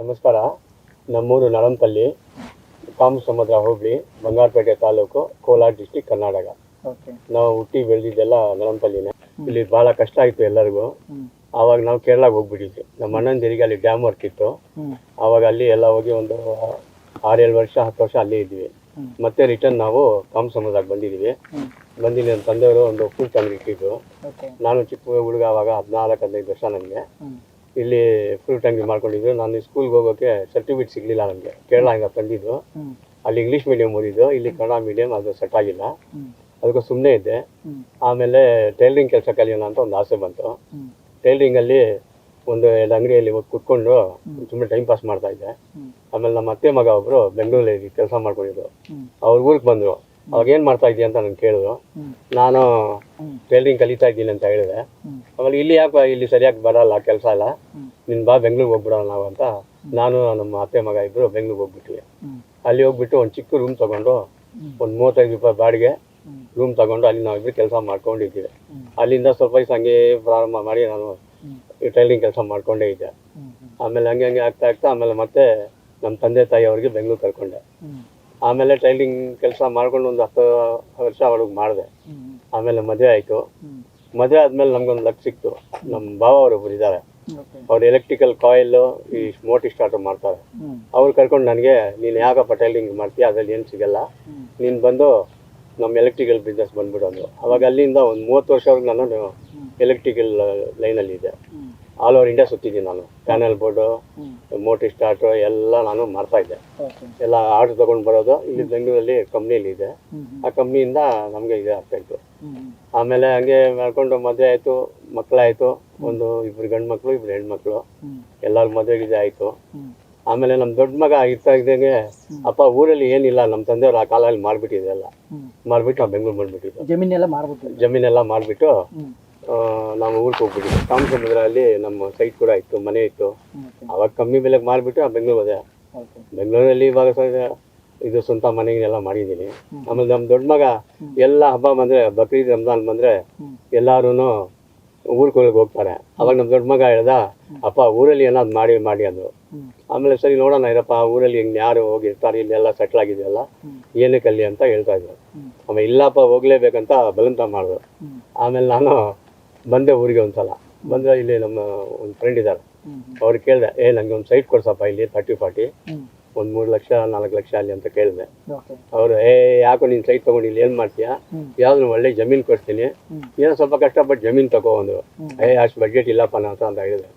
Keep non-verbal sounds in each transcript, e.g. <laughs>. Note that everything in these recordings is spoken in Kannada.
ನಮಸ್ಕಾರ. ನಮ್ಮೂರು ನಳಂಪಲ್ಲಿ ಕಾಮ ಸಮುದ್ರ ಹೋಬಳಿ ಬಂಗಾರಪೇಟೆ ತಾಲೂಕು ಕೋಲಾರ ಡಿಸ್ಟಿಕ್ ಕರ್ನಾಟಕ. ನಾವು ಹುಟ್ಟಿ ಬೆಳೆದಿದ್ದೆಲ್ಲ ನಳಂಪಲ್ಲಿನೇ ಇಲ್ಲಿ ಭಾಳ ಕಷ್ಟ ಆಯಿತು ಎಲ್ಲರಿಗೂ. ಆವಾಗ ನಾವು ಕೇರಳಕ್ಕೆ ಹೋಗ್ಬಿಟ್ಟಿದ್ವಿ. ನಮ್ಮ ಅಣ್ಣಂದಿರಿಗೆ ಅಲ್ಲಿ ಡ್ಯಾಮ್ ವರ್ಕ್ ಇತ್ತು. ಆವಾಗ ಅಲ್ಲಿ ಎಲ್ಲ ಹೋಗಿ ಒಂದು ಆರೇಳು ವರ್ಷ ಹತ್ತು ವರ್ಷ ಅಲ್ಲೇ ಇದ್ವಿ. ಮತ್ತೆ ರಿಟರ್ನ್ ನಾವು ಕಾಮ ಸಮುದ್ರಕ್ಕೆ ಬಂದಿದ್ದೀವಿ ಬಂದು ನನ್ನ ತಂದೆಯವರು ಒಂದು ಫುಲ್ ಅಂಗಡಿ ಇಟ್ಟಿದ್ರು. ನಾನು ಚಿಕ್ಕ ಹುಡುಗ ಆವಾಗ ಹದಿನಾಲ್ಕು ಹದಿನೈದು ವರ್ಷ ನನಗೆ ಇಲ್ಲಿ ಫ್ರೂಟ್ ಟೈಮ್ ಮಾಡ್ಕೊಂಡಿದ್ದು ನಾನು ಸ್ಕೂಲ್ಗೆ ಹೋಗೋಕ್ಕೆ ಸರ್ಟಿಫಿಕೇಟ್ ಸಿಗಲಿಲ್ಲ ನನಗೆ ಕೇರಳ ತಂದಿದ್ದು. ಹ್ಮ್. ಅಲ್ಲಿ ಇಂಗ್ಲೀಷ್ ಮೀಡಿಯಂ ಓದಿದ್ದು. ಇಲ್ಲಿ ಕನ್ನಡ ಮೀಡಿಯಂ ಅದು ಸೆಟ್ ಆಗಿಲ್ಲ. ಅದಕ್ಕೂ ಸುಮ್ಮನೆ ಇದ್ದೆ. ಆಮೇಲೆ ಟೈಲರಿಂಗ್ ಕೆಲಸ ಕಲಿಯೋಣ ಅಂತ ಒಂದು ಆಸೆ ಬಂತು. ಟೈಲರಿಂಗಲ್ಲಿ ಒಂದು ಎರಡು ಅಂಗಡಿಯಲ್ಲಿ ಹೋಗಿ ಕುತ್ಕೊಂಡು ಸುಮ್ಮನೆ ಟೈಮ್ ಪಾಸ್ ಮಾಡ್ತಾ ಇದ್ದೆ. ಆಮೇಲೆ ನಮ್ಮ ಅತ್ತೆ ಮಗ ಒಬ್ಬರು ಬೆಂಗಳೂರಲ್ಲಿ ಕೆಲಸ ಮಾಡ್ಕೊಂಡಿದ್ರು. ಅವ್ರ ಊರಿಗೆ ಬಂದರು. ಅವಾಗ ಏನು ಮಾಡ್ತಾ ಇದ್ದೀಯ ಅಂತ ನಾನು ಕೇಳಿದ್ರು. ನಾನು ಟ್ರೈಲಿಂಗ್ ಟೈಲರಿಂಗ್ ಕಲಿತಾ ಇದ್ದೀನಿ ಅಂತ ಹೇಳಿದೆ. ಆಮೇಲೆ ಇಲ್ಲಿ ಯಾಕೆ ಇಲ್ಲಿ ಸರಿಯಾಗಿ ಬರಲ್ಲ ಕೆಲಸ ಇಲ್ಲ. ನಿನ್ನ ನಿನ್ ಬಾ ಬೆಂಗ್ಳೂರಿಗೆ ಹೋಗ್ಬಿಡೋಣ ನಾವು ಅಂತ ನಾನು ನಮ್ಮ ಅತ್ತೆ ಮಗ ಇಬ್ಬರು ಬೆಂಗ್ಳೂರಿಗೆ ಹೋಗ್ಬಿಟ್ವಿ. ಅಲ್ಲಿ ಹೋಗ್ಬಿಟ್ಟು ಒಂದು ಚಿಕ್ಕ ರೂಮ್ ತಗೊಂಡು ಒಂದು ಮೂವತ್ತೈದು ರೂಪಾಯಿ ಬಾಡಿಗೆ ರೂಮ್ ತಗೊಂಡು ಅಲ್ಲಿ ನಾವಿಬ್ಬರು ಕೆಲಸ ಮಾಡ್ಕೊಂಡಿದ್ದೀವಿ ಅಲ್ಲಿಂದ ಸ್ವಲ್ಪ ದಿವಸ ಹಂಗೆ ಪ್ರಾರಂಭ ಮಾಡಿ ನಾನು ಟ್ರೈಲಿಂಗ್ ಟೈಲರಿಂಗ್ ಕೆಲಸ ಮಾಡ್ಕೊಂಡೇ ಇದ್ದೆ. ಆಮೇಲೆ ಹಂಗೆ ಹಂಗೆ ಆಗ್ತಾ ಆಗ್ತಾ ಆಮೇಲೆ ಮತ್ತೆ ನಮ್ಮ ತಂದೆ ತಾಯಿ ಅವ್ರಿಗೆ ಬೆಂಗ್ಳೂರು ಕರ್ಕೊಂಡೆ. ಆಮೇಲೆ ಟೈಲಿಂಗ್ ಕೆಲಸ ಮಾಡ್ಕೊಂಡು ಒಂದು ಹತ್ತು ವರ್ಷ ಅವ್ರಿಗೆ ಮಾಡಿದೆ. ಆಮೇಲೆ ಮದುವೆ ಆಯಿತು. ಮದುವೆ ಆದಮೇಲೆ ನಮ್ಗೊಂದು ಲಕ್ ಸಿಕ್ತು. ನಮ್ಮ ಭಾವ ಅವರೊಬ್ಬರು ಇದ್ದಾರೆ ಅವ್ರು ಎಲೆಕ್ಟ್ರಿಕಲ್ ಕಾಯಿಲು ಈ ಮೋಟಿ ಸ್ಟಾರ್ಟರ್ ಮಾಡ್ತಾರೆ. ಅವ್ರು ಕರ್ಕೊಂಡು ನನಗೆ ನೀನು ಯಾಕಪ್ಪ ಟೈಲಿಂಗ್ ಮಾಡ್ತೀಯ? ಅದ್ರಲ್ಲಿ ಏನು ಸಿಗಲ್ಲ. ನೀನು ಬಂದು ನಮ್ಮ ಎಲೆಕ್ಟ್ರಿಕಲ್ ಬಿಸ್ನೆಸ್ ಬಂದ್ಬಿಡೋದು ಅವಾಗ ಅಲ್ಲಿಂದ ಒಂದು ಮೂವತ್ತು ವರ್ಷವರೆಗೆ ನಾನು ಎಲೆಕ್ಟ್ರಿಕಲ್ ಲೈನಲ್ಲಿ ಹ್ಮ್. ಆಲ್ ಓವರ್ ಇಂಡಿಯಾ ಸುತ್ತಿದ್ದೀನಿ ನಾನು. ಪ್ಯಾನಲ್ ಬೋರ್ಡು ಮೋಟಿ ಸ್ಟಾರ್ಟರ್ ಎಲ್ಲ ನಾನು ಮಾಡ್ತಾ ಇದ್ದೆ. ಎಲ್ಲ ಆರ್ಡರ್ ತೊಗೊಂಡು ಬರೋದು ಇಲ್ಲಿ ಬೆಂಗಳೂರಲ್ಲಿ ಕಂಪ್ನಿಯಲ್ಲಿ ಇದೆ. ಆ ಕಂಪ್ನಿಯಿಂದ ನಮಗೆ ಇದು ಆಗ್ತಾ ಇತ್ತು. ಆಮೇಲೆ ಹಂಗೆ ಮಾಡ್ಕೊಂಡು ಮದುವೆ ಆಯಿತು ಮಕ್ಕಳಾಯಿತು. ಒಂದು ಇಬ್ಬರು ಗಂಡು ಮಕ್ಕಳು ಇಬ್ಬರು ಹೆಣ್ಮಕ್ಳು. ಎಲ್ಲರ ಮದುವೆ ಇದೆ ಆಯಿತು. ಆಮೇಲೆ ನಮ್ಮ ದೊಡ್ಡ ಮಗ ಇರ್ತಾ ಇದ್ದಂಗೆ ಅಪ್ಪ ಊರಲ್ಲಿ ಏನಿಲ್ಲ ನಮ್ಮ ತಂದೆಯವ್ರು ಆ ಕಾಲದಲ್ಲಿ ಮಾಡಿಬಿಟ್ಟಿದೆ ಎಲ್ಲ. ಮಾಡಿಬಿಟ್ಟು ನಾವು ಬೆಂಗಳೂರು ಬಂದ್ಬಿಟ್ಟಿದ್ದು. ಜಮೀನೆಲ್ಲ ಮಾಡಿಬಿಟ್ಟು ಜಮೀನೆಲ್ಲ ಮಾಡಿಬಿಟ್ಟು ನಾವು ಊರಿಗೆ ಹೋಗ್ಬಿಟ್ಟಿದ್ವಿ. ಕಾಮಸಮುದ್ರಲ್ಲಿ ನಮ್ಮ ಸೈಟ್ ಕೂಡ ಇತ್ತು ಮನೆ ಇತ್ತು. ಅವಾಗ ಕಮ್ಮಿ ಬೆಲೆಗೆ ಮಾರಿಬಿಟ್ಟು ಬೆಂಗಳೂರು ಹೋದೆ. ಬೆಂಗಳೂರಲ್ಲಿ ಇವಾಗ ಇದು ಸ್ವಂತ ಮನೆಗೆಲ್ಲ ಮಾಡಿದ್ದೀನಿ. ಆಮೇಲೆ ನಮ್ಮ ದೊಡ್ಡ ಮಗ ಎಲ್ಲ ಹಬ್ಬ ಬಂದರೆ ಬಕ್ರೀದ್ ರಂಜಾನ್ ಬಂದರೆ ಎಲ್ಲಾರು ಊರ್ಗಳಿಗೆ ಹೋಗ್ತಾರೆ. ಅವಾಗ ನಮ್ಮ ದೊಡ್ಡ ಮಗ ಹೇಳ್ದ ಅಪ್ಪ ಊರಲ್ಲಿ ಏನಾದ್ರು ಮಾಡಿ ಮಾಡಿ ಅಂದರು ಆಮೇಲೆ ಸರಿ ನೋಡೋಣ ಇರಪ್ಪ ಊರಲ್ಲಿ ಹಿಂಗೆ ಯಾರು ಹೋಗಿರ್ತಾರೆ ಇಲ್ಲೆಲ್ಲ ಸೆಟ್ಲ್ ಆಗಿದೆಯಲ್ಲ ಏನಕ್ಕೆ ಅಲ್ಲಿ? ಅಂತ ಹೇಳ್ತಾ ಇದ್ರು. ಆಮೇಲೆ ಇಲ್ಲಪ್ಪ ಹೋಗ್ಲೇಬೇಕಂತ ಬಲವಂತ ಮಾಡಿದ್ರು ಆಮೇಲೆ ನಾನು ಬಂದೆ ಊರಿಗೆ ಒಂದ್ಸಲ. ಬಂದ್ರೆ ಇಲ್ಲಿ ನಮ್ಮ ಒಂದು ಫ್ರೆಂಡ್ ಇದ್ದಾರೆ ಅವ್ರಿಗೆ ಕೇಳಿದೆ ಏ ನನಗೆ ಒಂದು ಸೈಟ್ ಕೊಡ್ಸಪ್ಪ ಇಲ್ಲಿ ತರ್ಟಿ ಫಾರ್ಟಿ ಒಂದು ಮೂರು ಲಕ್ಷ ನಾಲ್ಕು ಲಕ್ಷ ಅಲ್ಲಿ ಅಂತ ಕೇಳಿದೆ. ಅವರು ಏ ಯಾಕೋ ನೀನು ಸೈಟ್ ತೊಗೊಂಡು ಇಲ್ಲಿ ಏನು ಮಾಡ್ತೀಯಾ? ಯಾವ್ದು ಒಳ್ಳೆ ಜಮೀನು ಕೊಡ್ತೀನಿ. ಏನೋ ಸ್ವಲ್ಪ ಕಷ್ಟಪಟ್ಟು ಜಮೀನು ತಗೋ ಒಂದು. ಏ ಅಷ್ಟು ಬಜೆಟ್ ಇಲ್ಲಪ್ಪ ನಾನು ಅಂತ ಅಂತ ಹೇಳಿದೆ.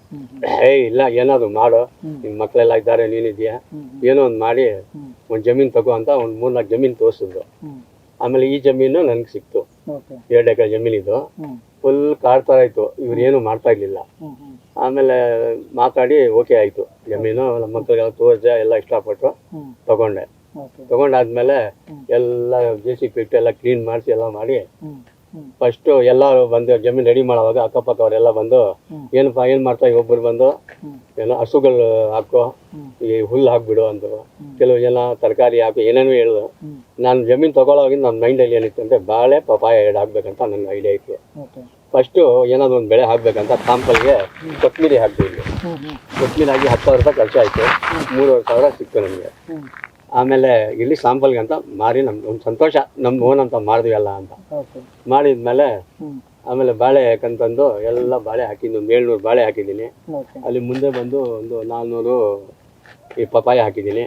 ಏ ಇಲ್ಲ ಏನಾದ್ರು ಮಾಡು. ನಿಮ್ಮ ಮಕ್ಕಳೆಲ್ಲ ಇದ್ದಾರೆ ನೀನಿದ್ಯಾ? ಏನೋ ಒಂದು ಮಾಡಿ ಒಂದು ಜಮೀನು ತಗೋ ಅಂತ ಒಂದು ಮೂರು ನಾಲ್ಕು ಜಮೀನು ತೋರಿಸಿದ್ರು. ಆಮೇಲೆ ಈ ಜಮೀನು ನನಗೆ ಸಿಕ್ತು. ಎರಡು ಎಕರೆ ಜಮೀನಿದು ಫುಲ್ ಕಾಡ್ತಾ ಇತ್ತು ಇವ್ರು ಏನು ಮಾಡ್ತಾ ಇರ್ಲಿಲ್ಲ. ಆಮೇಲೆ ಮಾತಾಡಿ ಓಕೆ ಆಯ್ತು. ಜಮೀನು ನಮ್ಮ ಮಕ್ಕಳಿಗೆಲ್ಲ ತೋರ್ಜ ಎಲ್ಲ ಇಷ್ಟಪಟ್ಟು ತಗೊಂಡೆ. ತಗೊಂಡಾದ್ಮೇಲೆ. ಎಲ್ಲ ಜೆ ಸಿ ಪಿ ಇಟ್ಟು ಎಲ್ಲ ಕ್ಲೀನ್ ಮಾಡಿಸಿ ಎಲ್ಲ ಮಾಡಿ ಫಸ್ಟು ಎಲ್ಲರೂ ಬಂದು ಜಮೀನು ರೆಡಿ ಮಾಡೋವಾಗ ಅಕ್ಕಪಕ್ಕ ಅವರೆಲ್ಲ ಬಂದು. ಏನಪ್ಪ ಏನ್ ಮಾಡ್ತಾ ಒಬ್ಬರು ಬಂದು ಏನೋ ಹಸುಗಳು ಹಾಕೋ ಈ ಹುಲ್ಲು ಹಾಕ್ಬಿಡು ಅಂದ್ರು. ಕೆಲವು ಜನ ತರಕಾರಿ ಹಾಕು ಏನೇನೋ ಹೇಳಿದ್ರು. ನಾನು ಜಮೀನ್ ತಗೊಳ್ಳೋವಾಗಿಂದ ನನ್ನ ಮೈಂಡಲ್ಲಿ ಏನಿತ್ತು ಅಂದ್ರೆ ಬಾಳೆ ಪಪಾಯ ಎರಡು ಹಾಕ್ಬೇಕಂತ ನನ್ನ ಐಡಿಯಾ ಇತ್ತು ಫಸ್ಟ್ ಏನಾದ್ರು ಒಂದು ಬೆಳೆ ಹಾಕ್ಬೇಕಂತ ಸಾಂಪಲ್ಗೆ ಕೊತ್ತಂಬರಿ ಹಾಕ್ತೀವಿ ಕೊತ್ತಂಬರಿ ಹಾಕಿ ಹತ್ತು ಸಾವಿರ ರೂಪಾಯಿ ಖರ್ಚು ಆಯ್ತು ಮೂರುವರೆ ಸಾವಿರ ಸಿಕ್ತು ನನಗೆ ಆಮೇಲೆ ಇಲ್ಲಿ ಸಾಂಪಲ್ಗೆ ಅಂತ ಮಾರಿ ನಮ್ಗೆ ಒಂದು ಸಂತೋಷ ನಮ್ಮ ಓನ್ ಅಂತ ಮಾಡಿದ್ವಲ್ಲ ಅಂತ. ಓಕೆ ಮಾಡಿದ್ಮೇಲೆ ಆಮೇಲೆ ಬಾಳೆ ಯಾಕಂತಂದು ಎಲ್ಲ ಬಾಳೆ ಹಾಕಿದ್ದು ಒಂದು ಏಳ್ನೂರು ಬಾಳೆ ಹಾಕಿದ್ದೀನಿ. ಅಲ್ಲಿ ಮುಂದೆ ಬಂದು ಒಂದು ನಾನ್ನೂರು ಈ ಪಪಾಯ ಹಾಕಿದ್ದೀನಿ.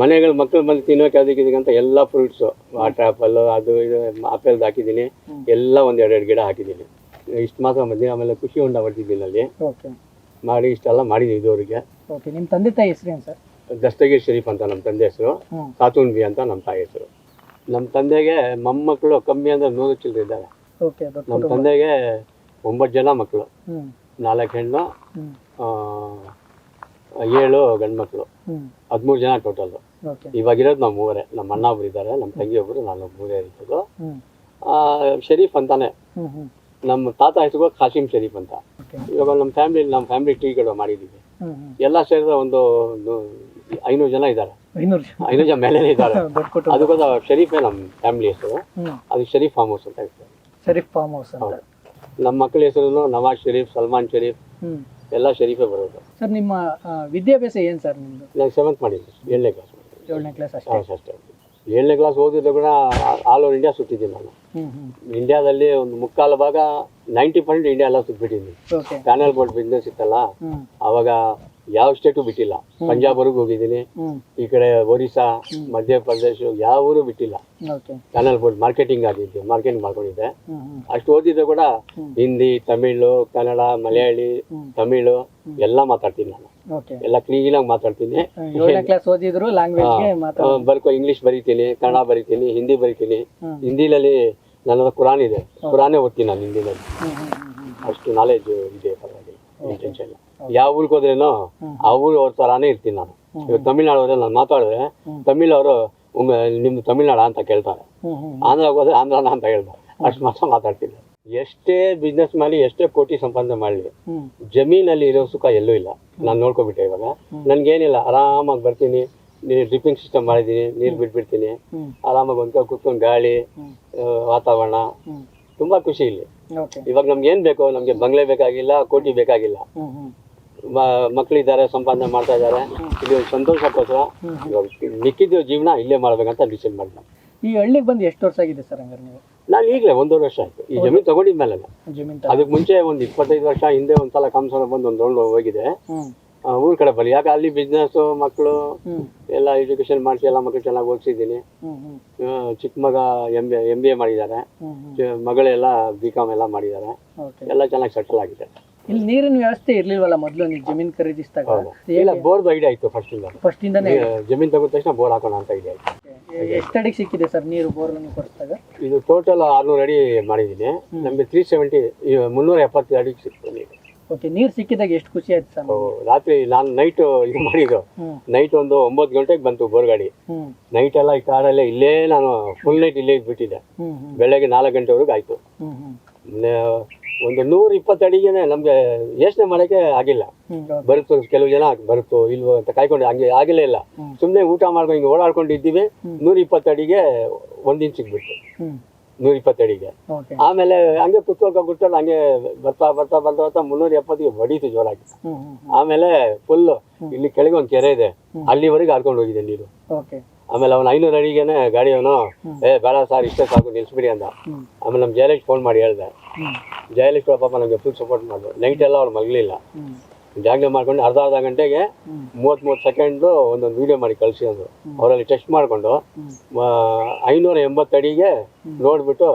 ಮನೆಗಳು ಮಕ್ಕಳು ಬಂದು ತಿನ್ನೋಕೆ ಅದಕ್ಕೆ ಅಂತ ಎಲ್ಲ ಫ್ರೂಟ್ಸು ವಾಟರ್ ಆ್ಯಪಲ್ ಅದು ಇದು ಆಪಲ್ದು ಹಾಕಿದ್ದೀನಿ. ಎಲ್ಲ ಒಂದು ಎರಡೆರಡು ಗಿಡ ಹಾಕಿದ್ದೀನಿ. ಇಷ್ಟು ಮಾತ್ರ ಬಂದು ಆಮೇಲೆ ಖುಷಿ ಹೊಂಡ ಬರ್ತಿದ್ದೀನಿ ಅಲ್ಲಿ ಮಾಡಿ ಇಷ್ಟೆಲ್ಲ ಮಾಡಿದ್ದೀನಿ ಇದುವರೆಗೆ. ನಿಮ್ಮ ತಂದೆ ತಾಯಿ ಹೆಸರೇನು ಸರ್? ದಸ್ತಗೀರ್ ಶರೀಫ್ ಅಂತ ನಮ್ಮ ತಂದೆ ಹೆಸರು ಖಾತೂನ್ ಬಿ ಅಂತ ನಮ್ಮ ತಾಯಿ ಹೆಸರು. ನಮ್ಮ ತಂದೆಗೆ ಮೊಮ್ಮಕ್ಕಳು ಕಮ್ಮಿ ಅಂದ್ರೆ ನೂರು ಚಿಲ್ಲರೆ ಇದ್ದಾರೆ ನಮ್ಮ ತಂದೆಗೆ ಒಂಬತ್ತು ಜನ ಮಕ್ಕಳು. ನಾಲ್ಕು ಹೆಣ್ಣು ಏಳು ಗಂಡು ಮಕ್ಕಳು ಹದಿಮೂರು ಜನ ಟೋಟಲ್ ಇವಾಗಿರೋದು ನಾವು ಮೂವರೇ ನಮ್ಮ ಅಣ್ಣ ಒಬ್ರು ಇದ್ದಾರೆ ನಮ್ಮ ತಂಗಿ ಒಬ್ರು ನಾನು ಮೂರೇ ಇರೋದು. ಆ, ಶರೀಫ್ ಅಂತಾನೆ. ನಮ್ಮ ತಾತ ಹೆಸರು ಖಾಸಿಮ್ ಶರೀಫ್ ಅಂತ. ಇವಾಗ ನಮ್ಮ ಫ್ಯಾಮಿಲಿ ನಮ್ಮ ಫ್ಯಾಮಿಲಿ ಟೀಗಳು ಮಾಡಿದ್ದೀವಿ. ಎಲ್ಲಾ ಒಂದು ಒಂದು ಐನೂರು ಜನ ಇದ್ದಾರೆ. ಐನೂರು ಜನ. ಐನೂರು ಜನ ಮೇಲೆ <laughs> ಇದ್ದಾರೆ. ದೊಡ್ಡ ಕುಟುಂಬ ಅದಕ್ಕೋಸ್ಕರ ಶರೀಫೇ ನಮ್ಮ ಫ್ಯಾಮಿಲಿ ಹೆಸರು. ಹ್ಮ್. ಅದು ಶರೀಫ್ ಫಾರ್ಮ್ ಹೌಸ್ ಅಂತ ಹೇಳ್ತಾರೆ. ಶರೀಫ್ ಫಾರ್ಮ್ ಹೌಸ್ ಅಂತ. ನಮ್ಮ ಮಕ್ಕಳ ಹೆಸರು ನವಾಜ್ ಶರೀಫ್ ಸಲ್ಮಾನ್ ಶರೀಫ್ ಹ್ಮ್. ಎಲ್ಲ ಶರೀಫೇ ಬರೋದು. ಸರ್ ನಿಮ್ಮ ಆ, ವಿದ್ಯಾಭ್ಯಾಸ ಏನು ಸರ್ ನಿಮ್ದು? ನಾನು ಸೆವೆಂತ್ ಮಾಡಿದ್ದೆ. ಏಳನೇ ಕ್ಲಾಸ್ ಏಳನೇ ಕ್ಲಾಸ್ ಅಷ್ಟೇ. ಏಳನೇ ಕ್ಲಾಸ್ ಓದಿದ್ರು ಕೂಡ ಆಲ್ ಓವರ್ ಇಂಡಿಯಾ ಸುತ್ತಿದ್ದೀನಿ ನಾನು. ಇಂಡಿಯಾದಲ್ಲಿ ಒಂದು ಮುಕ್ಕಾಲು ಭಾಗ ನೈಂಟಿ ಪರ್ಸೆಂಟ್ ಇಂಡಿಯಾ ಎಲ್ಲ ಸುತ್ತಿಬಿಟ್ಟಿದ್ದೀನಿ ಓಕೆ ಪ್ಯಾನಲ್ ಬೋರ್ಡ್ ಬಿಸ್ನೆಸ್ ಇತ್ತಲ್ಲ ಅವಾಗ ಯಾವ ಸ್ಟೇಟು ಬಿಟ್ಟಿಲ್ಲ. ಪಂಜಾಬ್ವರೆಗೂ ಹೋಗಿದ್ದೀನಿ. ಈ ಕಡೆ ಒರಿಸ್ಸಾ ಮಧ್ಯಪ್ರದೇಶ ಯಾವ ಊರು ಬಿಟ್ಟಿಲ್ಲ. ಪ್ಯಾನಲ್ ಬೋರ್ಡ್ ಮಾರ್ಕೆಟಿಂಗ್ ಆಗಿದ್ದು ಮಾರ್ಕೆಟಿಂಗ್ ಮಾಡ್ಕೊಂಡಿದ್ದೆ. ಅಷ್ಟು ಓದಿದ್ರು ಕೂಡ ಹಿಂದಿ ತಮಿಳು ಕನ್ನಡ ಮಲಯಾಳಿ ತಮಿಳು ಎಲ್ಲ ಮಾತಾಡ್ತೀನಿ ನಾನು. ಎಲ್ಲ ಎಲ್ಲ ಆಗಿ ಮಾತಾಡ್ತೀನಿ. ಬರ್ಕೊ ಇಂಗ್ಲಿಷ್ ಬರೀತೀನಿ ಕನ್ನಡ ಬರೀತೀನಿ ಹಿಂದಿ ಬರೀತೀನಿ. ಹಿಂದಿನಲ್ಲಿ ನನ್ನ ಕುರಾನ್ ಇದೆ. ಕುರಾನೇ ಓದ್ತೀನಿ ನಾನು ಹಿಂದಿನಲ್ಲಿ ಅಷ್ಟು ನಾಲೆಜ್ ಇದೆ ಪರವಾಗಿಲ್ಲ. ಟೆನ್ಷನ್ ಇಲ್ಲ. ಯಾವ ಊರಿಗೆ ಹೋದ್ರೇನು ಆ ಊರು ಅವ್ರ ಥರಾನೇ ಇರ್ತೀನಿ ನಾನು. ಇವಾಗ ತಮಿಳ್ನಾಡು ಹೋದ್ರೆ ನಾನು ಮಾತಾಡಿದ್ರೆ ತಮಿಳ್ ಅವರು ಉಂಗ ನಿಮ್ದು ತಮಿಳ್ನಾಡ ಅಂತ ಕೇಳ್ತಾರೆ. ಆಂಧ್ರ ಹೋದ್ರೆ ಆಂಧ್ರನ ಅಂತ ಹೇಳ್ತಾರೆ. ಅಷ್ಟು ಮಾತ್ರ ಮಾತಾಡ್ತೀನಿ ಎಷ್ಟೇ ಬಿಸ್ನೆಸ್ ಮಾಡಿ ಎಷ್ಟೇ ಕೋಟಿ ಸಂಪಾದನೆ ಮಾಡಲಿ ಜಮೀನಲ್ಲಿ ಇರೋ ಸುಖ ಎಲ್ಲೂ ಇಲ್ಲ. ನಾನು ನೋಡ್ಕೊಬಿಟ್ಟೆ ಇವಾಗ. ನನ್ಗೇನಿಲ್ಲ ಆರಾಮಾಗಿ ಬರ್ತೀನಿ ನೀರು ಡ್ರಿಪ್ಪಿಂಗ್ ಸಿಸ್ಟಮ್ ಮಾಡಿದ್ದೀನಿ ನೀರು ಬಿಟ್ಬಿಡ್ತೀನಿ. ಆರಾಮಾಗಿ ಒಂದು ಕೂತ್ಕೊಂಡು ಗಾಳಿ ವಾತಾವರಣ ತುಂಬಾ ಖುಷಿ ಇಲ್ಲಿ. ಇವಾಗ ನಮ್ಗೆ ಏನು ಬೇಕು ನಮಗೆ ಬಂಗ್ಲೆ ಬೇಕಾಗಿಲ್ಲ ಕೋಟಿ ಬೇಕಾಗಿಲ್ಲ. ಹ್ಞೂ ಹ್ಞೂ ಮ- ಮಕ್ಳಿದ್ದಾರೆ ಸಂಪಾದನೆ ಮಾಡ್ತಾ ಇದ್ದಾರೆ. ಇಲ್ಲಿ ಒಂದು ಸಂತೋಷಕ್ಕೋಸ್ಕರ ಮಿಕ್ಕಿದ್ದು ಜೀವನ ಇಲ್ಲೇ ಮಾಡ್ಬೇಕಂತ ಡಿಸೈಡ್ ಮಾಡಿದೆ ಈ ಹಳ್ಳಿಗೆ ಬಂದು ಎಷ್ಟು ವರ್ಷ ಆಗಿದೆ ಸರ್ ಹಂಗಾರೆ ನೀವು? ನಾನು ಈಗಲೇ ಒಂದೂವರೆ ವರ್ಷ ಆಯ್ತು. ಈ ಜಮೀನು ತಗೊಂಡಿದ್ಮೇಲೆ ಜಮೀನು ಅದಕ್ಕೆ ಮುಂಚೆ ಒಂದು ಇಪ್ಪತ್ತೈದು ವರ್ಷ ಹಿಂದೆ ಒಂದ್ಸಲ ಕಾಮಸೋಣ ಬಂದು ಒಂದು ರೌಂಡ್ ಹೋಗಿದೆ. ಊರ್ ಕಡೆ ಬರಲಿ ಯಾಕೆ ಅಲ್ಲಿ ಬಿಸ್ನೆಸ್ ಮಕ್ಕಳು ಎಲ್ಲ ಎಜುಕೇಶನ್ ಮಾಡಿಸಿ ಎಲ್ಲ ಮಕ್ಕಳು ಚೆನ್ನಾಗಿ ಓದಿಸಿದ್ದೀನಿ. ಚಿಕ್ಕ ಮಗ M B M B A ಮಾಡಿದ್ದಾರೆ. ಮಗಳೆಲ್ಲ ಬಿ ಕಾಮ್ ಎಲ್ಲ ಮಾಡಿದ್ದಾರೆ. ಎಲ್ಲ ಚೆನ್ನಾಗಿ ಸೆಟಲ್ ಆಗಿದೆ. ಇಲ್ಲಿ ನೀರಿನ ವ್ಯವಸ್ಥೆ ಇರ್ಲಿಲ್ವಲ್ಲ ಮೊದಲು ನೀವು ಜಮೀನ್ ಖರೀದಿಸಿದಾಗ? ಇಲ್ಲ ಬೋರ್ದು ಐಡಿಯಾ ಫಸ್ಟ್ ಇಂದ ಫಸ್ಟ್ ಇಂದಾನೆ ಜಮೀನ್ ತಗೊಂಡ ತಕ್ಷಣ ಬೋರ್ ಹಾಕೋಣ ಅಂತ ಇದೆ ಎಷ್ಟಡಿ ಎಷ್ಟು ಸಿಕ್ಕಿದೆ ಸರ್ ನೀರು ಬೋರ್ ಕೊಡಿಸಿದಾಗ? ಇದು ಟೋಟಲ್ ಆರ್ನೂರು ಅಡಿ ಮಾಡಿದ್ದೀನಿ. ನಮಗೆ ತ್ರೀ ಸೆವೆಂಟಿ ಮುನ್ನೂರ ಎಪ್ಪತ್ತು ಅಡಿಗೆ ಸಿಕ್ತು ನೀರು. ಓಕೆ ನೀರು ಸಿಕ್ಕಿದಾಗ ಎಷ್ಟು ಖುಷಿ ಆಯ್ತು ಸರ್ ರಾತ್ರಿ ನಾನು ನೈಟ್ ಇದು ಮಾಡಿದ್ದು. ನೈಟ್ ಒಂದು ಒಂಬತ್ತು ಗಂಟೆಗೆ ಬಂತು ಬೋರ್ ಗಾಡಿ. ನೈಟ್ ಎಲ್ಲ ಈ ಕಾರಲ್ಲೇ ಇಲ್ಲೇ ನಾನು ಫುಲ್ ನೈಟ್ ಇಲ್ಲೇ ಹ್ಞೂ ಬೆಳಗ್ಗೆ ನಾಲ್ಕು ಗಂಟೆವರೆಗೂ ಆಯ್ತು. ಒಂದು ನೂರ ಇಪ್ಪತ್ತು ಅಡಿಗೆನೆ ನಮಗೆ ಯೋಚನೆ ಮಾಡಕ್ಕೆ ಆಗಿಲ್ಲ. ಬರುತ್ತೋ ಕೆಲವು ಜನ ಬರುತ್ತೋ ಇಲ್ವೋ ಅಂತ ಕಾಯ್ಕೊಂಡು ಹಂಗೆ ಆಗಲೇ ಇಲ್ಲ. ಸುಮ್ಮನೆ ಊಟ ಮಾಡ್ಕೊಂಡು ಹಿಂಗೆ ಓಡಾಡ್ಕೊಂಡು ಇದ್ದೀವಿ. ನೂರ ಇಪ್ಪತ್ತು ಅಡಿಗೆ ಒಂದು ಇಂಚ್ ಸಿಗ್ಬಿಟ್ಟು ನೂರ ಇಪ್ಪತ್ತು ಅಡಿಗೆ. ಆಮೇಲೆ ಹಂಗೆ ಕುತ್ಕೊಳ್ಕೊಂಡು ಕುತ್ಕೊಂಡು ಹಂಗೆ ಬರ್ತಾ ಬರ್ತಾ ಬರ್ತಾ ಬರ್ತಾ ಮುನ್ನೂರ ಎಪ್ಪತ್ತಿಗೆ ಹೊಡೀತು ಜೋರಾಗಿ. ಆಮೇಲೆ ಫುಲ್ ಇಲ್ಲಿ ಕೆಳಗೆ ಒಂದು ಕೆರೆ ಇದೆ. ಅಲ್ಲಿವರೆಗೆ ಹರ್ಕೊಂಡು ಹೋಗಿದೆ ನೀರು. ಆಮೇಲೆ ಅವನು ಐನೂರು ಅಡಿಗೆನೆ ಗಾಡಿ ಅವನು ಏ ಬೇಡ ಸರ್ ಇಷ್ಟೇ ಸಾಕು ನಿಲ್ಸ್ಬಿಡಿ ಅಂದ. ಹ್ಞೂ ಆಮೇಲೆ ನಮ್ಮ ಜಯಲಕ್ಷ್ಮಿ ಫೋನ್ ಮಾಡಿ ಹೇಳ್ದೆ. ಹ್ಞೂ ಕೂಡ ಪಾಪ ನಮಗೆ ಫುಲ್ ಸಪೋರ್ಟ್ ಮಾಡಿದ್ರು ನೈಟ್ ಎಲ್ಲ ಅವ್ರು ಮಲಗಲಿಲ್ಲ ಜಾಗ್ನೆ ಮಾಡ್ಕೊಂಡು ಅರ್ಧ ಅರ್ಧ ಗಂಟೆಗೆ ಮೂವತ್ತ್ ಮೂವತ್ತು ಸೆಕೆಂಡು ಒಂದೊಂದು ವಿಡಿಯೋ ಮಾಡಿ ಕಳಿಸಿ ಅಂದ್ರು ಅವರಲ್ಲಿ ಟೆಸ್ಟ್ ಮಾಡಿಕೊಂಡು ಐನೂರ ಎಂಬತ್ತು ಅಡಿಗೆ ನೋಡಿಬಿಟ್ಟು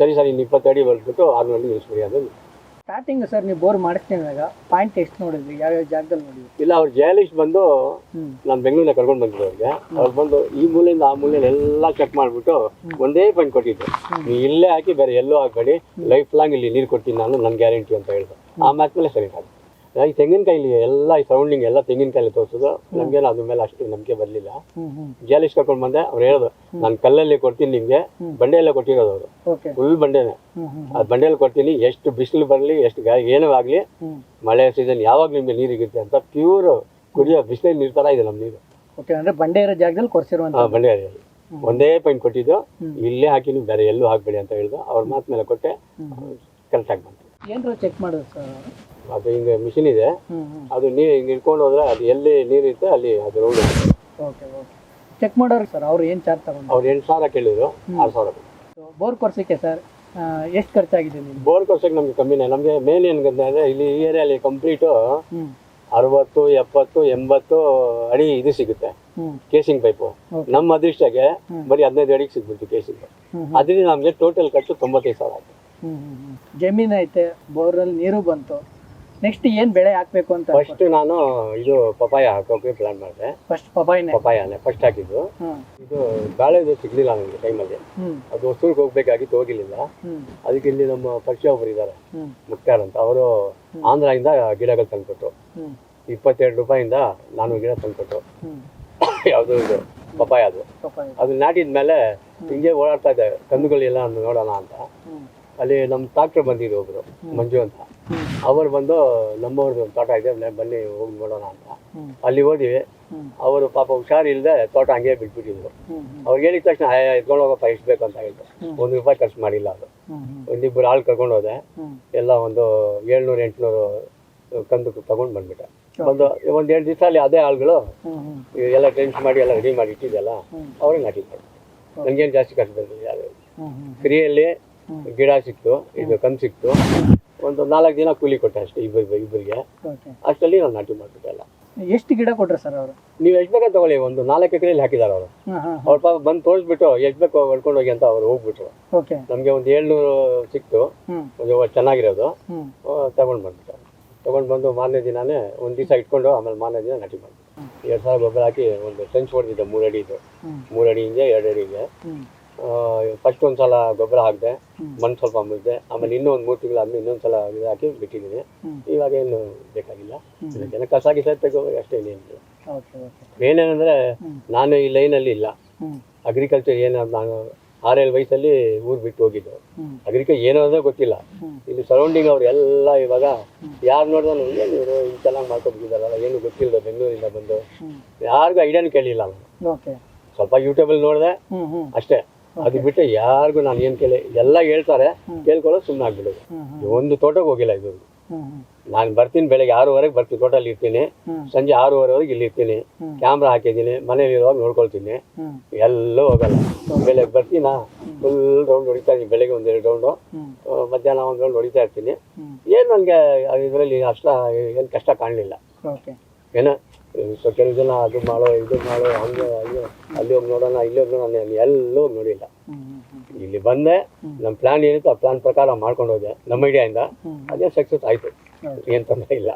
ಸರಿ ಸರಿ ಇನ್ನು ಇಪ್ಪತ್ತು ಅಡಿ ಬರ್ಬಿಟ್ಟು ಆರ್ನೂರಲ್ಲಿ ನಿಲ್ಲಿಸ್ಬಿಡಿ ಅದು ಸ್ಟಾರ್ಟಿಂಗ್ ಸರ್ ನೀವು ಬೋರ್ ಮಾಡಿಸ್ತಿದ್ದಾಗ ಪಾಯಿಂಟ್ ಎಷ್ಟು ನೋಡಿದ್ರಿ? ಯಾವ ಜಾಗದಲ್ಲಿ ನೋಡಿದ್ರಿ? ಇಲ್ಲ ಅವ್ರು ಜಯಲಿಶ್ ಬಂದು ನಾನು ಬೆಂಗಳೂರಿನ ಕರ್ಕೊಂಡು ಬಂದಿದ್ದು ಅವ್ರಿಗೆ. ಅವ್ರು ಬಂದು ಈ ಮೂಲೆಯಿಂದ ಆ ಮೂಲೆಯಿಂದ ಎಲ್ಲ ಚೆಕ್ ಮಾಡಿಬಿಟ್ಟು ಒಂದೇ ಪಾಯಿಂಟ್ ಕೊಟ್ಟಿದ್ದು ನೀವು ಇಲ್ಲೇ ಹಾಕಿ ಬೇರೆ ಎಲ್ಲೂ ಹಾಕಬೇಡಿ ಲೈಫ್ ಲಾಂಗ್ ಇಲ್ಲಿ ನೀರು ಕೊಡ್ತೀನಿ ನಾನು ನನ್ನ ಗ್ಯಾರಂಟಿ ಅಂತ ಹೇಳಿದೆ ಆ ಮಾತ್ಮೇಲೆ ಸರಿ ಆಯ್ತು ಈ ತೆಂಗಿನಕಾಯಿಲಿ ಎಲ್ಲ ಈ ಸರೌಂಡಿಂಗ್ ಎಲ್ಲ ತೆಂಗಿನಕಾಯಿ ತೋರಿಸೋದು. ನಮ್ಗೇನು ಅದ್ರ ಮೇಲೆ ಅಷ್ಟು ನಂಬಿಕೆ ಬರಲಿಲ್ಲ. ಜಯಲಕ್ಷ್ಮಿ ಕರ್ಕೊಂಡು ಬಂದೆ ಅವ್ರು ಹೇಳೋದು ನಾನು ಕಲ್ಲಲ್ಲಿ ಕೊಡ್ತೀನಿ ನಿಮಗೆ ಬಂಡೆಯಲ್ಲೇ ಕೊಟ್ಟಿರೋದು ಅವರು. ಫುಲ್ ಬಂಡೆನೆ. ಆ ಬಂಡೆಯಲ್ಲಿ ಕೊಡ್ತೀನಿ ಎಷ್ಟು ಬಿಸಿಲು ಬರಲಿ ಎಷ್ಟು ಗಾಳಿ ಏನೂ ಆಗಲಿ ಮಳೆ ಸೀಸನ್ ಯಾವಾಗ ನಿಮಗೆ ನೀರಿಗಿರುತ್ತೆ ಅಂತ ಪ್ಯೂರ್ ಕುಡಿಯೋ ಬಿಸಿಲಲ್ಲಿ ನೀರು ಥರ ಇದೆ ನಮ್ಮ ನೀರು. ಅಂದ್ರೆ ಬಂಡೆ ಇರೋ ಜಾಗದಲ್ಲಿ ಕೊಡ್ಸಿರುವಂತ ಬಂಡೆ ಒಂದೇ ಪಾಯಿಂಟ್ ಕೊಟ್ಟಿದ್ದು. ಇಲ್ಲೇ ಹಾಕಿ ನೀವು ಬೇರೆ ಎಲ್ಲೂ ಹಾಕ್ಬೇಡಿ ಅಂತ ಹೇಳಿದ್ರು. ಅವ್ರ ಮಾತು ಮೇಲೆ ಕೊಟ್ಟೆ ಕರೆಕ್ಟಾಗಿ ಬಂತು. ಏನ್ರ ಚೆಕ್ ಮಾಡೋದು ಸರ್ ಅದು ಹಿಂಗೆ ಮಿಷಿನ್ ಇದೆ. ಅದು ನೀರು ಹಿಂಗೆ ಇಟ್ಕೊಂಡು ಹೋದ್ರೆ ಅದು ಎಲ್ಲಿ ನೀರಿರುತ್ತೆ ಅಲ್ಲಿ ಅದು ರೌಂಡ್ ಓಕೆ ಓಕೆ. ಚೆಕ್ ಮಾಡೋರು ಸರ್ ಅವ್ರು ಏನು ಚಾರ್ಜ್ ತಗೊಂಡು ಅವ್ರು ಎಂಟು ಸಾವಿರ ಕೇಳಿದ್ರು ಆರು ಸಾವಿರ ಬೋರ್ ಕೊರ್ಸಕ್ಕೆ ಸರ್ ಎಷ್ಟು ಖರ್ಚಾಗಿದೆ ನಿಮ್ಗೆ ಬೋರ್ ಕೊರ್ಸಕ್ಕೆ ನಮಗೆ ಕಮ್ಮಿನೇ ನಮಗೆ ಮೇನ್ ಏನಂದ್ರೆ ಇಲ್ಲಿ ಈ ಏರಿಯಲ್ಲಿ ಕಂಪ್ಲೀಟು ಅರವತ್ತು ಎಪ್ಪತ್ತು ಎಂಬತ್ತು ಅಡಿ ಇದು ಸಿಗುತ್ತೆ. ಕೇಸಿಂಗ್ ಪೈಪು ನಮ್ಮ ಅದೃಷ್ಟಕ್ಕೆ ಬರೀ ಹದಿನೈದು ಅಡಿಗೆ ಸಿಗ್ಬಿಡ್ತು ಕೇಸಿಂಗ್ ಪೈಪ್ ಅದರಿಂದ ನಮಗೆ ಟೋಟಲ್ ಖರ್ಚು ತೊಂಬತ್ತೈದು ಸಾವಿರ ಆಯ್ತು. ಜಮೀನು ಐತೆ ಬೋರಲ್ಲಿ ನೀರು ಬಂತು. ನೆಕ್ಸ್ಟ್ ಏನ್ ಬೆಳೆ ಹಾಕ್ಬೇಕು ಅಂತ ಫಸ್ಟ್ ನಾನು ಇದು ಪಪಾಯ ಹಾಕೋಕೆ ಪ್ಲಾನ್ ಮಾಡಿದೆ. ಫಸ್ಟ್ ಪಪಾಯಿನೇ ಪಪಾಯನೇ ಫಸ್ಟ್ ಹಾಕಿದ್ದು. ಇದು ಬಾಳೆದು ಸಿಗ್ಲಿಲ್ಲ ನನಗೆ ಟೈಮಲ್ಲಿ ಅದು ಹೊಸೂರ್ಗೆ ಹೋಗ್ಬೇಕಾಗಿತ್ತು ಹೋಗಿಲ್ಲ ಅದಕ್ಕೆ ಇಲ್ಲಿ ನಮ್ಮ ಪರಿಚಯ ಒಬ್ಬರು ಇದ್ದಾರೆ ಮುಖ್ಯಾರ್ ಮುಕ್ತಾರ್ ಅಂತ. ಅವರು ಆಂಧ್ರದಿಂದ ಗಿಡಗಳು ತಂದ್ಕೊಟ್ರು. ಇಪ್ಪತ್ತೆರಡು ರೂಪಾಯಿಂದ ನಾನು ಗಿಡ ತಂದ್ಕೊಟ್ರು. ಯಾವುದು ಇದು ಪಪಾಯ ಅದು. ಅದು ನಾಟಿದ ಮೇಲೆ ಹಿಂಗೆ ಓಡಾಡ್ತಾ ಇದೆ ಕಂದುಗಳೆಲ್ಲ ನೋಡೋಣ ಅಂತ. ಅಲ್ಲಿ ನಮ್ಮ ಡಾಕ್ಟ್ರ್ ಬಂದಿದ್ರು ಒಬ್ರು ಮಂಜು ಅಂತ. ಅವರು ಬಂದು ನಮ್ಮವ್ರದ್ದು ಒಂದು ತೋಟ ಇದೆ ಬನ್ನಿ ಹೋಗಿ ನೋಡೋಣ ಅಂತ. ಅಲ್ಲಿ ಹೋದ್ವಿ. ಅವರು ಪಾಪ ಹುಷಾರಿಲ್ಲದೆ ತೋಟ ಹಂಗೆ ಬಿಟ್ಬಿಟ್ಟಿದ್ರು. ಅವ್ರಿಗೆ ಹೇಳಿದ ತಕ್ಷಣ "ಏ, ಎತ್ಕೊಂಡು ಹೋಗಪ್ಪ ಎಷ್ಟು ಬೇಕು ಅಂತ ಹೇಳಿದ್ರು. ಒಂದು ರೂಪಾಯಿ ಖರ್ಚು ಮಾಡಿಲ್ಲ ಅದು. ಒಂದಿಬ್ಬರು ಆಳು ಕರ್ಕೊಂಡು ಹೋದೆ. ಎಲ್ಲ ಒಂದು ಏಳ್ನೂರು ಎಂಟುನೂರು ಕಂದು ತಗೊಂಡು ಬಂದ್ಬಿಟ್ಟೆ. ಒಂದು ಒಂದು ಎರಡು ದಿವಸ ಅಲ್ಲಿ ಅದೇ ಆಳುಗಳು ಎಲ್ಲ ಟೆನ್ಸ್ ಮಾಡಿ ಎಲ್ಲ ರೆಡಿ ಮಾಡಿ ಇಟ್ಟಿದ್ದೆಲ್ಲ. ಅವ್ರಿಗೆ ನಾಟಿದ್ದೆ ನನಗೇನು ಜಾಸ್ತಿ ಖರ್ಚು ಬಂದಿಲ್ಲ. ಫ್ರೀಯಲ್ಲಿ ಗಿಡ ಸಿಕ್ತು ಇದು ಕಂದು ಸಿಕ್ತು. ಒಂದು ನಾಲ್ಕು ದಿನ ಕೂಲಿ ಕೊಟ್ಟೆ ಅಷ್ಟೇ ಇಬ್ಬರು ಇಬ್ಬರಿಗೆ. ಓಕೆ ಅಷ್ಟರಲ್ಲಿ ನಾನು ನಾಟಿ ಮಾಡಿಬಿಟ್ಟೆ ಎಲ್ಲ. ಎಷ್ಟು ಗಿಡ ಕೊಟ್ರು ಸರ್ ಅವರು? ನೀವು ಎಷ್ಟು ಬೇಕಾದ್ರೆ ತಗೊಳ್ಳಿ ಒಂದು ನಾಲ್ಕು ಎಕರೆಯಲ್ಲಿ ಹಾಕಿದ್ದಾರೆ ಅವರು. ಹಾಂ ಹಾಂ ಅವ್ರ ಪಾಪ ಬಂದು ತೋರಿಸ್ಬಿಟ್ಟು ಎಷ್ಟು ಬೇಕು ಹೊಡ್ಕೊಂಡು ಹೋಗಿ ಅಂತ ಅವ್ರು ಹೋಗ್ಬಿಟ್ರು. ಓಕೆ ನಮಗೆ ಒಂದು ಏಳ್ನೂರು ಸಿಕ್ತು. ಒಂದು ಚೆನ್ನಾಗಿರೋದು. ತಗೊಂಡು ಬಂದ್ಬಿಟ್ಟು. ತೊಗೊಂಡು ಬಂದು ಮಾರನೇ ದಿನಾನೇ ಒಂದು ದಿವಸ ಇಟ್ಕೊಂಡು ಆಮೇಲೆ ಮಾರನೇ ದಿನ ನಾಟಿ ಮಾಡಿದೆ ಎರಡು ಸಾವಿರ ಗೊಬ್ಬರ ಹಾಕಿ ಒಂದು ಸೆಂಚ್ ಹೊಡೆದಿದ್ದೆ ಮೂರು ಅಡಿದು ಮೂರಡಿ ಮೂರು ಅಡಿಯಿಂದ ಎರಡು ಅಡಿಗೆ ಹ್ಮ್. ಫಸ್ಟ್ ಒಂದು ಸಲ ಗೊಬ್ಬರ ಹಾಕಿದೆ. ಮಣ್ಣು ಸ್ವಲ್ಪ ಮುದ್ದೆ ಆಮೇಲೆ ಇನ್ನೂ ಒಂದು ಮೂರು ತಿಂಗಳು ಆದ್ಮೇಲೆ ಇನ್ನೊಂದು ಸಲ ಇದು ಹಾಕಿ ಬಿಟ್ಟಿದ್ದೀನಿ. ಇವಾಗ ಏನು ಬೇಕಾಗಿಲ್ಲ. ಜನ ಕಸ ಗಿಸ ತೆಗೋಬೇಕು ಅಷ್ಟೇ ಓಕೆ ಏನೇನಂದರೆ ನಾನು ಈ ಲೈನಲ್ಲಿ ಇಲ್ಲ. ಅಗ್ರಿಕಲ್ಚರ್ ಏನಾದ್ರು ನಾನು ಆರೇಳು ವಯಸ್ಸಲ್ಲಿ ಊರು ಬಿಟ್ಟು ಹೋಗಿದ್ದು. ಅಗ್ರಿಕಲ್ ಅಗ್ರಿಕಲ್ಚರ್ ಏನೋ ಅಂದ್ರೆ ಗೊತ್ತಿಲ್ಲ. ಇಲ್ಲಿ ಸರೌಂಡಿಂಗ್ ಅವ್ರು ಎಲ್ಲ ಇವಾಗ ಯಾರು ನೋಡಿದ್ರು ಏನು ಇವರು ಹಿಂಗೆ ಚೆನ್ನಾಗಿ ಮಾಡ್ಕೊಬಿಟ್ಟಿದ್ದಾರಲ್ಲ ಏನು ಗೊತ್ತಿಲ್ಲ ಬೆಂಗಳೂರಿಂದ ಬಂದು. ಯಾರಿಗೂ ಐಡಿಯಾನು ಕೇಳಿಲ್ಲ ನಾನು ಸ್ವಲ್ಪ ಯೂಟ್ಯೂಬಲ್ಲಿ ನೋಡಿದೆ ಅಷ್ಟೇ. ಅದು ಬಿಟ್ಟರೆ ಯಾರಿಗೂ ನಾನು ಏನು ಕೇಳಿ ಎಲ್ಲ ಹೇಳ್ತಾರೆ. ಕೇಳ್ಕೊಳ್ಳೋದು ಸುಮ್ಮನೆ ಆಗ್ಬಿಡೋದು. ಒಂದು ತೋಟಕ್ಕೆ ಹೋಗಿಲ್ಲ ಇದು. ನಾನು ಬರ್ತೀನಿ ಬೆಳಗ್ಗೆ ಆರೂವರೆಗೆ ಬರ್ತೀನಿ ತೋಟಲ್ಲಿ ಇರ್ತೀನಿ. ಸಂಜೆ ಆರೂವರೆವರೆಗೆ ಇಲ್ಲಿ ಇರ್ತೀನಿ. ಕ್ಯಾಮ್ರಾ ಹಾಕಿದ್ದೀನಿ ಮನೇಲಿ ಇರುವಾಗ ನೋಡ್ಕೊಳ್ತೀನಿ. ಎಲ್ಲೂ ಹೋಗಲ್ಲ. ಬೆಳಗ್ಗೆ ಬರ್ತೀನಾ? ಫುಲ್ ರೌಂಡ್ ಹೊಡಿತಾ ಇದ್ದೀನಿ ಬೆಳಗ್ಗೆ ಒಂದೆರಡು ರೌಂಡು ಮಧ್ಯಾಹ್ನ ಒಂದು ರೌಂಡ್ ಹೊಡಿತಾ ಇರ್ತೀನಿ. ಏನು ನನಗೆ ಇದರಲ್ಲಿ ಅಷ್ಟ ಏನು ಕಷ್ಟ ಕಾಣಲಿಲ್ಲ. ಏನೋ ಸೊ ಕೆಲವು ಜನ ಅದು ಮಾಡೋ ಇದು ಮಾಡೋ ಹಂಗೆ ಹಂಗೆ. ಅಲ್ಲಿ ಹೋಗಿ ನೋಡೋಣ ಇಲ್ಲಿ ಹೋಗಿ ನೋಡೋಣ ಎಲ್ಲೂ ಹೋಗಿ ನೋಡಿಲ್ಲ. ಇಲ್ಲಿ ಬಂದೆ ನಮ್ಮ ಪ್ಲಾನ್ ಏನಿತ್ತು ಆ ಪ್ಲಾನ್ ಪ್ರಕಾರ ಮಾಡ್ಕೊಂಡು ಹೋದೆ ನಮ್ಮ ಐಡಿಯಾ ಇಂದ ಅದೇ ಸಕ್ಸಸ್ ಆಯ್ತು. ಏನು ತೊಂದರೆ ಇಲ್ಲ.